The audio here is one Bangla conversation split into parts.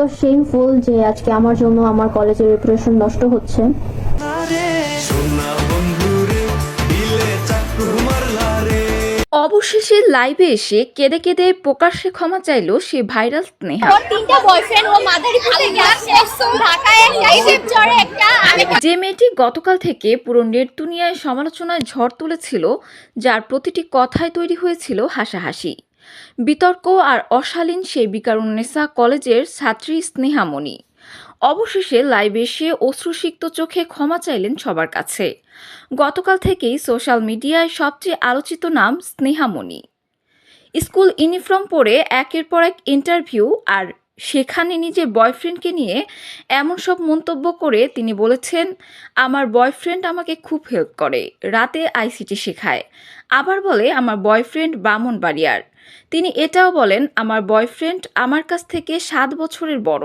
সো শেমফুল যে আজকে আমার জন্য আমার কলেজের রেপুটেশন নষ্ট হচ্ছে। অবশেষে লাইভে এসে কেঁদে কেঁদে প্রকাশ্যে ক্ষমা চাইলো সে ভাইরাল স্নেহা। তিনটা বয়ফ্রেন্ড ও যে মেয়েটি গতকাল থেকে পুরো নেট দুনিয়ায় সমালোচনায় ঝড় তুলেছিল যার প্রতিটি কথায় তৈরি হয়েছিল হাসাহাসি। বিতর্ক আর অশালীন সেই বিকারুন্নেসা কলেজের ছাত্রী স্নেহামণি। অবশেষে লাইভে এসে অশ্রুসিক্ত চোখে ক্ষমা চাইলেন সবার কাছে। গতকাল থেকেই সোশ্যাল মিডিয়ায় সবচেয়ে আলোচিত নাম স্নেহামণি। স্কুল ইউনিফর্ম পরে একের পর এক ইন্টারভিউ আর সেখানে নিজের বয়ফ্রেন্ডকে নিয়ে এমন সব মন্তব্য করে তিনি বলেছেন, আমার বয়ফ্রেন্ড আমাকে খুব হেল্প করে। রাতে আইসিটি শেখায়। আবার বলে, আমার বয়ফ্রেন্ড বামন বাড়িয়ার তিনি এটাও বলেন আমার বয়ফ্রেন্ড আমার কাছ থেকে সাত বছরের বড়।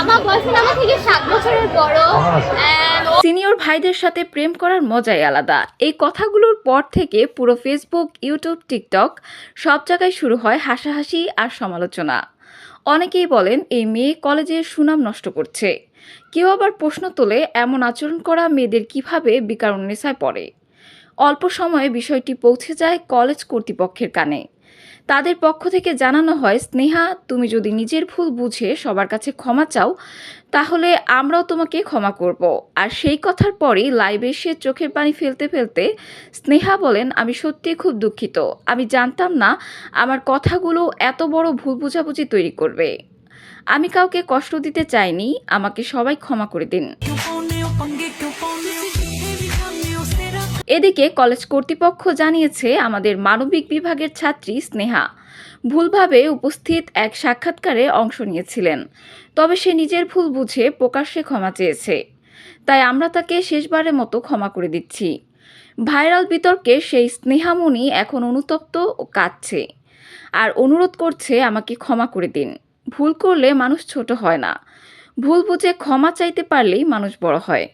আমার বয়ফ্রেন্ড আমার থেকে সাত বছরের বড়। সিনিয়র ভাইদের সাথে প্রেম করার মজাই আলাদা। এই কথাগুলোর পর থেকে পুরো ফেসবুক ইউটিউব টিকটক সব জায়গায় শুরু হয় হাসাহাসি আর সমালোচনা। অনেকেই বলেন এই মেয়ে কলেজের সুনাম নষ্ট করছে। কেউ আবার প্রশ্ন তোলে এমন আচরণ করা মেয়েদের কীভাবে বিকারুন্নেসায় পড়ে? অল্প সময়ে বিষয়টি পৌঁছে যায় কলেজ কর্তৃপক্ষের কানে। তাদের পক্ষ থেকে জানানো হয়, স্নেহা, তুমি যদি নিজের ভুল বুঝে সবার কাছে ক্ষমা চাও, তাহলে আমরাও তোমাকে ক্ষমা করব। আর সেই কথার পরেই লাইভে এসে চোখের পানি ফেলতে ফেলতে স্নেহা বলেন, আমি সত্যিই খুব দুঃখিত। আমি জানতাম না আমার কথাগুলো এত বড় ভুল বোঝাবুঝি তৈরি করবে। আমি কাউকে কষ্ট দিতে চাইনি। আমাকে সবাই ক্ষমা করে দিন। এদিকে কলেজ কর্তৃপক্ষ জানিয়েছে আমাদের মানবিক বিভাগের ছাত্রী স্নেহা। ভুলভাবে উপস্থিত এক সাক্ষাৎকারে অংশ নিয়েছিলেন। তবে সে নিজের ভুল বুঝে প্রকাশ্যে ক্ষমা চেয়েছে। তাই আমরা তাকে শেষবারের মতো ক্ষমা করে দিচ্ছি। ভাইরাল বিতর্কে সেই স্নেহামণি এখন অনুতপ্ত ও কাঁদছে। আর অনুরোধ করছে আমাকে ক্ষমা করে দিন। ভুল করলে মানুষ ছোট হয় না। ভুল বুঝে ক্ষমা চাইতে পারলেই মানুষ বড় হয়।